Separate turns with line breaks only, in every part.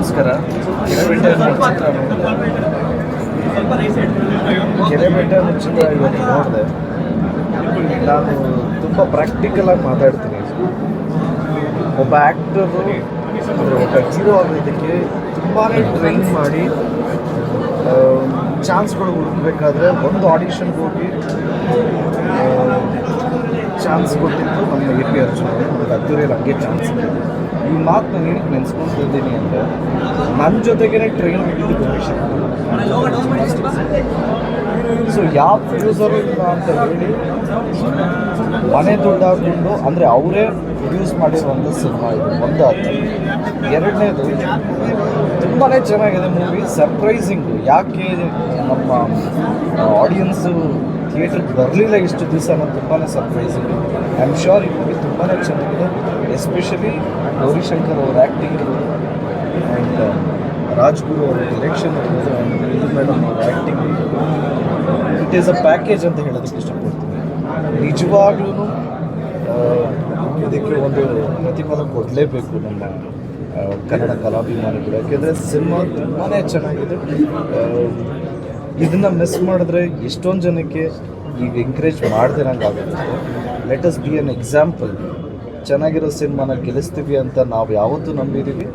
ನಮಸ್ಕಾರ. ಕಿಲೋಮೀಟರ್ ಕೆರೆಬೆಟ್ಟ ಚಿತ್ರ ಇವತ್ತು ನೋಡಿದೆ. ನಾನು ತುಂಬ ಪ್ರಾಕ್ಟಿಕಲಾಗಿ ಮಾತಾಡ್ತೀನಿ. ಒಬ್ಬ ಆ್ಯಕ್ಟರು ಒಬ್ಬ ಹೀರೋ ಆಗೋದಕ್ಕೆ ತುಂಬಾ ಟ್ರೈನ್ ಮಾಡಿ ಚಾನ್ಸ್ಗಳು ಹುಡುಕಬೇಕಾದ್ರೆ ಒಂದು ಆಡಿಷನ್ಗೆ ಹೋಗಿ ಚಾನ್ಸ್ ಕೊಟ್ಟಿದ್ದು ನಮ್ಮ ಎ ಪಿ ಅರ್ಜುನ್ ಒಂದು ಅದ್ದೂರಿ ಹಂಗೆ ಚಾನ್ಸ್ ಈ ಮಾತು ನಾನು ಏನಕ್ಕೆ ನೆನೆಸ್ಕೊಂತಿದ್ದೀನಿ ಅಂದರೆ ನನ್ನ ಜೊತೆಗೇ ಟ್ರೈನ್ ಆಗಿದ್ದು ಭವಿಷ್ಯ. ಸೊ ಯಾವ ಪ್ರೊಡ್ಯೂಸರು ಇಲ್ಲ ಅಂತ ಹೇಳಿ, ಮನೆ ದುಡ್ಡು ಹಾಕೊಂಡು ಅಂದರೆ ಅವರೇ ಪ್ರೊಡ್ಯೂಸ್ ಮಾಡಿರುವಂಥ ಸಿನಿಮಾ ಇದು, ಒಂದು ಅದು. ಎರಡನೇದು ತುಂಬಾ ಚೆನ್ನಾಗಿದೆ ಮೂವಿ ಸರ್ಪ್ರೈಸಿಂಗು ಯಾಕೆ ನಮ್ಮ ಆಡಿಯನ್ಸು ಥಿಯೇಟ್ರಿಗೆ ಬರಲಿಲ್ಲ ಇಷ್ಟು ದಿವಸ ನಾನು ತುಂಬಾ ಸರ್ಪ್ರೈಸಿಂಗ್ ಐ ಆಮ್ ಶ್ಯೂರ್ ಈ ಮೂವಿ ತುಂಬಾ ಚೆನ್ನಾಗಿದೆ ಎಸ್ಪೆಷಲಿ ಗೌರಿಶಂಕರ್ ಅವ್ರ ಆ್ಯಕ್ಟಿಂಗ್ ಆ್ಯಂಡ್ ರಾಜ್ಗುರು ಅವರ ಡೈರೆಕ್ಷನ್ ಇರ್ಬೋದು ಆ್ಯಂಡ್ ಮೇಡಮ್ ಅವ್ರ acting it is a package ಅಂತ ಹೇಳೋದಕ್ಕೆ ಇಷ್ಟಪಡ್ತೀನಿ. ನಿಜವಾಗ್ಲೂ ಇದಕ್ಕೆ ಒಂದು ಪ್ರತಿಫಲ ಕೊಡಲೇಬೇಕು ನಮ್ಮ ಕನ್ನಡ ಕಲಾಭಿಮಾನಿಗಳು. ಯಾಕೆಂದರೆ ಸಿನಿಮಾ ತುಂಬಾ ಚೆನ್ನಾಗಿದೆ. ಇದನ್ನು ಮಿಸ್ ಮಾಡಿದ್ರೆ ಎಷ್ಟೊಂದು ಜನಕ್ಕೆ ಈಗ encourage ಮಾಡ್ದಿರಂಗಾಗುತ್ತೆ let us be an example ಚೆನ್ನಾಗಿರೋ ಸಿನಿಮಾನ ಗೆಲ್ಲಿಸ್ತೀವಿ ಅಂತ ನಾವು ಯಾವತ್ತೂ ನಂಬಿದ್ದೀವಿ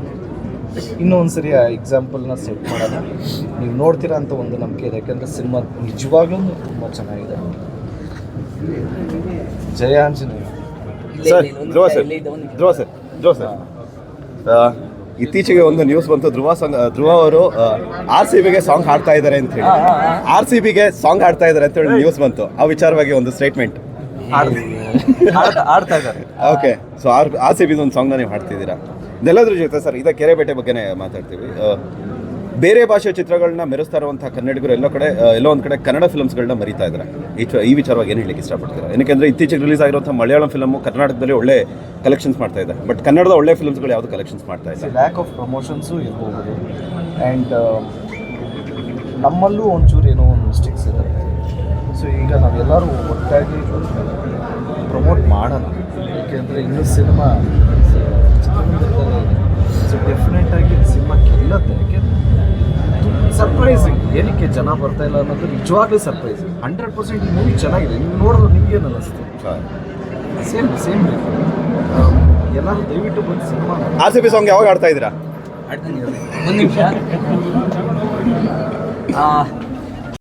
ಇನ್ನೂ ಒಂದ್ಸರಿ ಆ ಎಕ್ಸಾಂಪಲ್ನ ಸೆಟ್ ಮಾಡೋಣ ನೀವು ನೋಡ್ತೀರಾ ಅಂತ ಒಂದು ನಂಬಿಕೆ ಇದೆ ಯಾಕೆಂದರೆ ಸಿನಿಮಾ ನಿಜವಾಗ್ಲೂ ತುಂಬ ಚೆನ್ನಾಗಿದೆ Jaya Anjaneya
sir Dhruva sir Dhruva sir Dhruva sir ಇತ್ತೀಚೆಗೆ ಒಂದು ನ್ಯೂಸ್ ಬಂತು. ಧ್ರುವ ಸಾಂಗ್ ಧ್ರುವ ಅವರು ಆರ್ ಸಿ ಬಿಗೆ ಸಾಂಗ್ ಹಾಡ್ತಾ ಇದ್ದಾರೆ ಅಂತ ಹೇಳಿ. ಆರ್ ಸಿ ಬಿಗೆ ಸಾಂಗ್ ಹಾಡ್ತಾ ಇದ್ದಾರೆ ಅಂತ ಹೇಳಿ ನ್ಯೂಸ್ ಬಂತು. ಆ ವಿಚಾರವಾಗಿ ಒಂದು ಸ್ಟೇಟ್ಮೆಂಟ್
ಹಾಡ್ತಾ ಇದ್ದಾರೆ.
Okay so R R C ಬಿದು ಒಂದು ಸಾಂಗ್ನ ನೀವು ಹಾಡ್ತಿದ್ದೀರಾ? ಇದೆಲ್ಲದ್ರ ಜೊತೆ ಸರ್ ಇದ ಕೆರೆಬೇಟೆ ಬಗ್ಗೆನೇ ಮಾತಾಡ್ತೀವಿ. ಬೇರೆ ಭಾಷೆಯ ಚಿತ್ರಗಳನ್ನ ಮೆರೆಸ್ತಾ ಇರುವಂತಹ ಕನ್ನಡಿಗರು ಎಲ್ಲೋ ಕಡೆ ಎಲ್ಲೋ ಒಂದು ಕಡೆ ಕನ್ನಡ ಫಿಲ್ಮ್ಸ್ಗಳನ್ನ ಮರಿತಾ ಇದ್ದಾರೆ. ಈ ವಿಚಾರವಾಗಿ ಏನು ಹೇಳಲಿಕ್ಕೆ ಇಷ್ಟಪಡ್ತೀರಾ? ಏನಕ್ಕೆ ಇತ್ತೀಚೆಗೆ ರಿಲೀಸ್ ಆಗಿರುವಂಥ ಮಲಯಾಳಂ ಫಿಲಮು ಕರ್ನಾಟಕದಲ್ಲಿ ಒಳ್ಳೆ ಕಲೆಕ್ಷನ್ಸ್ ಮಾಡ್ತಾ ಇದೆ. ಬಟ್ ಕನ್ನಡದ ಒಳ್ಳೆ ಫಿಲ್ಮ್ಸ್ಗಳು ಯಾವುದು ಕಲೆಕ್ಷನ್ಸ್ ಮಾಡ್ತಾ ಇದೆ
ಲ್ಯಾಕ್ ಆಫ್ ಪ್ರಮೋಷನ್ಸು ಇರ್ಬೋದು. ಆ್ಯಂಡ್ ನಮ್ಮಲ್ಲೂ ಒಂಚೂರು ಏನೋ ಒಂದು ಮಿಸ್ಟೇಕ್ಸ್ ಇದೆ ಸೊ ಈಗ ನಾವೆಲ್ಲರೂ ಒಟ್ಟಾಗಿ ಪ್ರಮೋಟ್ ಮಾಡೋಣ ಏಕೆಂದರೆ ಇನ್ನು ಸಿನಿಮಾ ಸೊ ಡೆಫಿನೆಟ್ ಡೆಫಿನೆಟಾಗಿ ಸಿನಿಮಾ ಗೆಲ್ಲತ್ತೆ. ಯಾಕೆ ಸರ್ಪ್ರೈಸಿಂಗ್ ಏನಕ್ಕೆ ಜನ ಬರ್ತಾ ಇಲ್ಲ ಅನ್ನೋದು ನಿಜವಾಗ್ಲೂ ಸರ್ಪ್ರೈಸ್ ಹಂಡ್ರೆಡ್ ಪರ್ಸೆಂಟ್ ಈ ಮೂವಿ ಚೆನ್ನಾಗಿದೆ. ನೀವು ನೋಡಿದ್ರೆ ನಿಮ್ಗೇನು ಅನ್ನಿಸ್ತು? ಸೇಮ್ ಸೇಮ್ ಎಲ್ಲರೂ ದಯವಿಟ್ಟು ಬಂದು cinema
R C B song ಯಾವಾಗ ಆಡ್ತಾ ಇದ್ದೀರಾ?
ಒಂದು ನಿಮಿಷ.